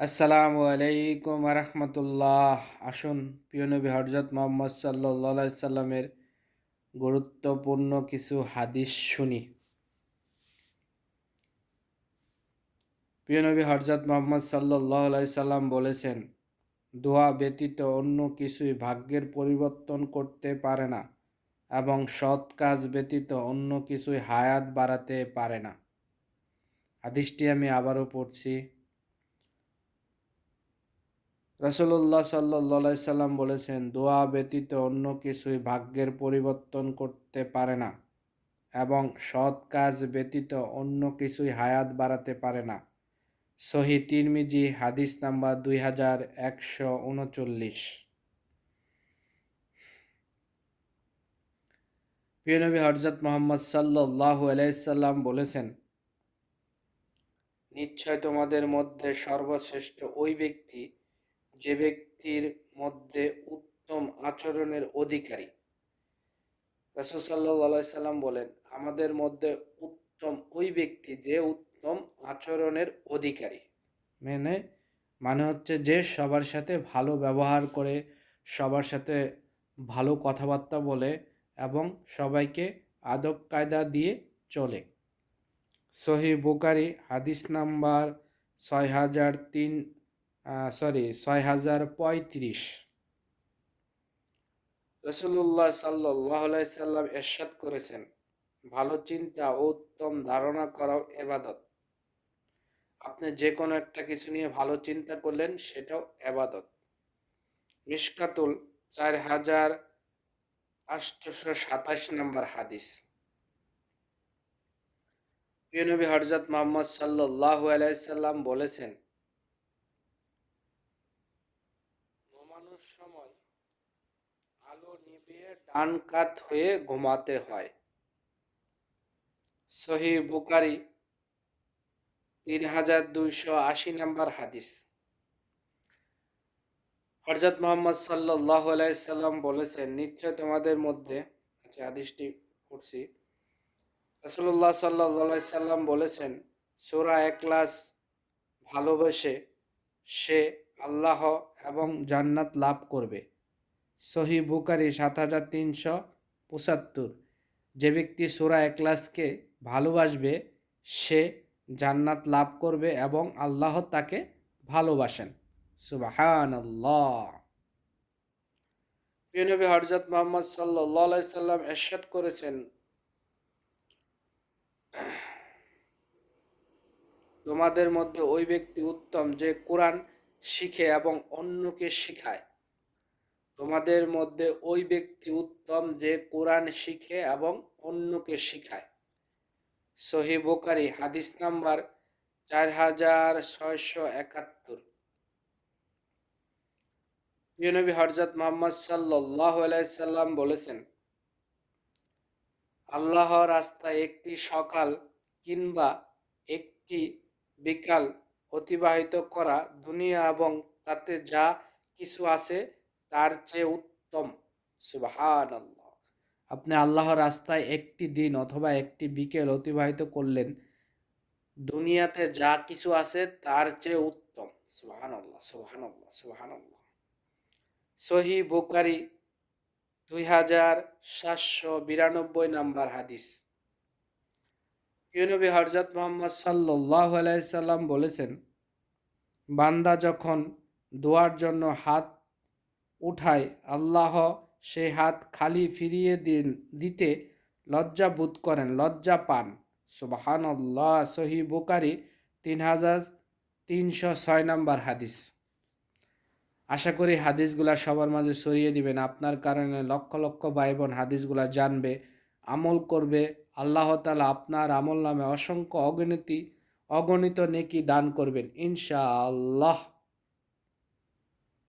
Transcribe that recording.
আসসালামু আলাইকুম রহমতুল্লাহ আসুন, প্রিয় নবী হরজত মোহাম্মদ সাল্লা সাল্লামের গুরুত্বপূর্ণ কিছু হাদিস শুনি। প্রিয় নবী হরজত মোহাম্মদ সাল্লাহ সাল্লাম বলেছেন, দোয়া ব্যতীত অন্য কিছুই ভাগ্যের পরিবর্তন করতে পারে না এবং সৎ কাজ ব্যতীত অন্য কিছুই হায়াত বাড়াতে পারে না। হাদিসটি আমি আবারও পড়ছি। রসুল্লাহ সাল্লা সাল্লাম বলেছেন, দোয়া ব্যতীত অন্য কিছুই ভাগ্যের পরিবর্তন করতে পারে না এবং সৎ কাজ ব্যতীত অন্য কিছুই হায়াত বাড়াতে পারে না। সহি তিরমিজি, হাদিস নাম্বার দুই হাজার একশো উনচল্লিশ। প্রিয়নবী হরজত মোহাম্মদ সাল্লাহ আলাইসাল্লাম বলেছেন, নিশ্চয় তোমাদের মধ্যে সর্বশ্রেষ্ঠ ওই ব্যক্তি যে ব্যক্তির মধ্যে উত্তম আচরণের অধিকারী। রসসাল্লাহ সাল্লাম বলেন, আমাদের মধ্যে উত্তম ওই ব্যক্তি যে উত্তম আচরণের অধিকারী। মেনে মানে হচ্ছে যে সবার সাথে ভালো ব্যবহার করে, সবার সাথে ভালো কথাবার্তা বলে এবং সবাইকে আদব কায়দা দিয়ে চলে। সহি বুকারি হাদিস নাম্বার ছয় হাজার তিন সরি ছয় হাজার পঁয়ত্রিশ। রসুল্লাহ সাল্লাহ সাল্লাম এরশাদ করেছেন, ভালো চিন্তা ও উত্তম ধারণা করাও এবাদত। আপনি যে কোনো একটা কিছু নিয়ে ভালো চিন্তা করলেন, সেটাও এবাদত। মিসকাতুল চার হাজার আটশোশো সাতাশ নম্বর হাদিস। প্রিয়নবী হরজত মোহাম্মদ সাল্লাহ আলাইসাল্লাম বলেছেন ডান কাত হয়ে ঘুমাতে হয়। সহি বুকারি তিন হাজার দুইশো আশি নম্বর হাদিস। হরজত মোহাম্মদ সাল্লাহ সাল্লাম বলেছেন, নিশ্চয় তোমাদের মধ্যে আচ্ছা হাদিসটি পড়ছি রসুল্লাহ সাল্লাহ সাল্লাম বলেছেন, সোরা একলাস ভালোবেসে সে আল্লাহ এবং জান্নাত লাভ করবে। সহি বুকারি সাত হাজার তিনশো পঁচাত্তর। যে ব্যক্তি সোরা একলাসকে ভালোবাসবে, সে জান্নাত লাভ করবে এবং আল্লাহ তাকে ভালোবাসেন। সুবাহান নবী হরজত মোহাম্মদ সাল্লাহ সাল্লাম এরশাদ করেছেন, তোমাদের মধ্যে ওই ব্যক্তি উত্তম যে কোরআন শিখে এবং অন্যকে শিখায়। তোমাদের মধ্যে ওই ব্যক্তি উত্তম যে কোরআন শিখে এবং অন্যকে শিখায়। সহি বোকারি হাদিস নাম্বার চার হাজার ছয়শো একাত্তর। নবী হরজত মোহাম্মদ সাল্লাহ সাল্লাম বলেছেন আল্লাহ রাস্তায় একটি সকাল কিংবা একটি বিকাল অতিবাহিত করা দুনিয়া এবং তাতে যা কিছু আছে তার চেয়ে উত্তম। সুবাহান আপনি আল্লাহর রাস্তায় একটি দিন অথবা একটি বিকেল অতিবাহিত করলেন, দুনিয়াতে যা কিছু আছে তার চেয়ে উত্তম। সুবাহান আল্লাহ সুবাহান আল্লাহ সুবাহান আল্লাহ সহি বোকারি দুই হাজার সাতশো বিরানব্বই নাম্বার হাদিস। ইউনবী হরজত মোহাম্মদ সাল্লাহ সাল্লাম বলেছেন, বান্দা যখন দোয়ার জন্য হাত উঠায়। আল্লাহ সে হাত খালি ফিরিয়ে দিন দিতে লজ্জা বোধ করেন, লজ্জা পান। সুবাহান আল্লাহ সহি বুকারি তিন হাজার তিনশো ছয় নম্বর হাদিস। আশা করি হাদিসগুলা সবার মাঝে সরিয়ে দিবেন। আপনার কারণে লক্ষ লক্ষ ভাই বোন হাদিসগুলা জানবে, আমল করবে। আল্লাহ তালা আপনার আমল নামে অসংখ্য অগণিতি, অগণিত নেকি দান করবেন। ইনশা আল্লাহ